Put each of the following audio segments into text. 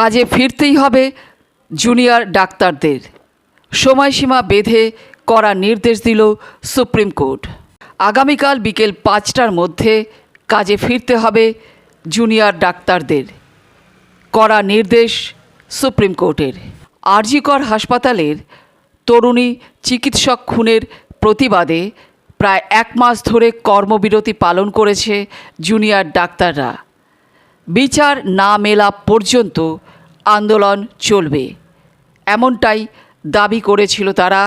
কাজে ফিরতেই হবে জুনিয়র ডাক্তারদের। সময়সীমা বেঁধে করার নির্দেশ দিল সুপ্রিম কোর্ট। আগামীকাল বিকেল পাঁচটার মধ্যে কাজে ফিরতে হবে জুনিয়র ডাক্তারদের। করা নির্দেশ সুপ্রিম কোর্টের। আরজিকর হাসপাতালের তরুণী চিকিৎসক খুনের প্রতিবাদে প্রায় এক মাস ধরে কর্মবিরতি পালন করেছে জুনিয়র ডাক্তাররা। বিচার না মেলা পর্যন্ত আন্দোলন চলবে। এমনটাই দাবি করেছিল তারা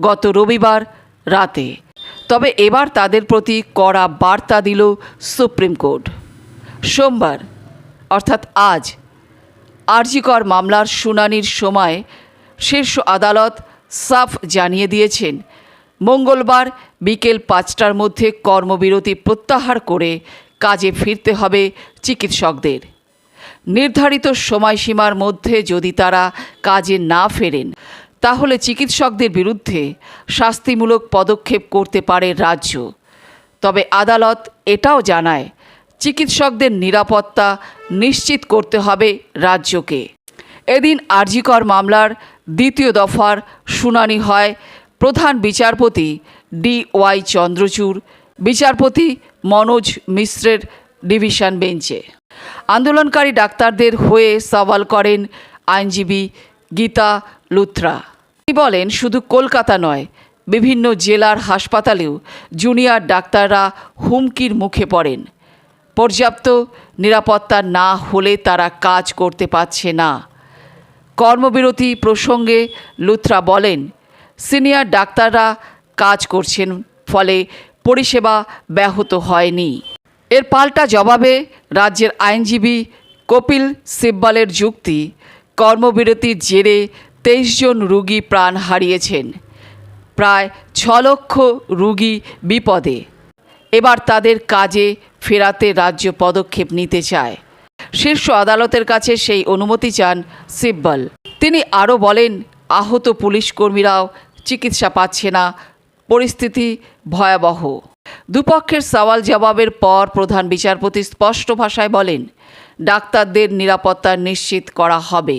গত রবিবার রাতে। তবে এবার তাদের প্রতি কড়া বার্তা দিল সুপ্রিম কোর্ট। সোমবার, অর্থাৎ আজ, আরজিকর মামলার শুনানির সময় শীর্ষ আদালত সাফ জানিয়ে দিয়েছেন, মঙ্গলবার বিকেল পাঁচটার মধ্যে কর্মবিরতি প্রত্যাহার করে কাজে ফিরতে হবে চিকিৎসকদের। নির্ধারিত সময়সীমার মধ্যে যদি তারা কাজে না ফেরেন, তাহলে চিকিৎসকদের বিরুদ্ধে শাস্তিমূলক পদক্ষেপ করতে পারে রাজ্য। তবে আদালত এটাও জানায়, চিকিৎসকদের নিরাপত্তা নিশ্চিত করতে হবে রাজ্যকে। এদিন আরজিকর মামলার দ্বিতীয় দফার শুনানি হয় প্রধান বিচারপতি ডি ওয়াই চন্দ্রচূড়, বিচারপতি মনোজ মিশ্রের ডিভিশন বেঞ্চে। আন্দোলনকারী ডাক্তারদের হয়ে সওয়াল করেন আইনজীবী গীতা লুথরা। তিনি বলেন, শুধু কলকাতা নয়, বিভিন্ন জেলার হাসপাতালেও জুনিয়র ডাক্তাররা হুমকির মুখে পড়েন। পর্যাপ্ত নিরাপত্তা না হলে তারা কাজ করতে পারছে না। কর্মবিরতি প্রসঙ্গে লুথরা বলেন, সিনিয়র ডাক্তাররা কাজ করছেন ফলে পরিষেবা ব্যাহত হয়নি। এর পাল্টা জবাবে রাজ্যের আইনজীবী কপিল সিব্বলের যুক্তি, কর্মবিরতির জেরে তেইশ জন রুগী প্রাণ হারিয়েছেন। প্রায় ছ লক্ষ রুগী বিপদে। এবার তাদের কাজে ফেরাতে রাজ্য পদক্ষেপ নিতে চায়। শীর্ষ আদালতের কাছে সেই অনুমতি চান সিব্বল। তিনি আরও বলেন, আহত পুলিশ কর্মীরাও চিকিৎসা পাচ্ছে না পরিস্থিতি ভয়াবহ। দুপক্ষের সওয়াল জবাবের পর প্রধান বিচারপতি স্পষ্ট ভাষায় বলেন, ডাক্তারদের নিরাপত্তা নিশ্চিত করা হবে।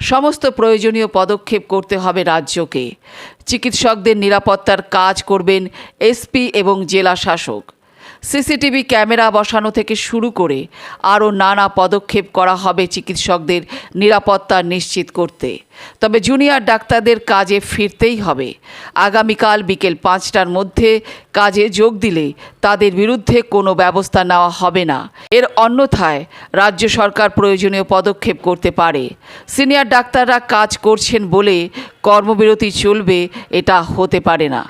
সমস্ত প্রয়োজনীয় পদক্ষেপ করতে হবে রাজ্যকে। চিকিৎসকদের নিরাপত্তার কাজ করবেন এসপি এবং জেলা শাসক। সিসিটিভি ক্যামেরা বসানো থেকে শুরু করে আরও নানা পদক্ষেপ করা হবে চিকিৎসকদের নিরাপত্তা নিশ্চিত করতে। তবে জুনিয়র ডাক্তারদের কাজে ফিরতেই হবে। আগামীকাল বিকেল পাঁচটার মধ্যে কাজে যোগ দিলে তাদের বিরুদ্ধে কোনো ব্যবস্থা নেওয়া হবে না। এর অন্যথায় রাজ্য সরকার প্রয়োজনীয় পদক্ষেপ করতে পারে। সিনিয়র ডাক্তাররা কাজ করছেন বলে কর্মবিরতি চলবে, এটা হতে পারে না।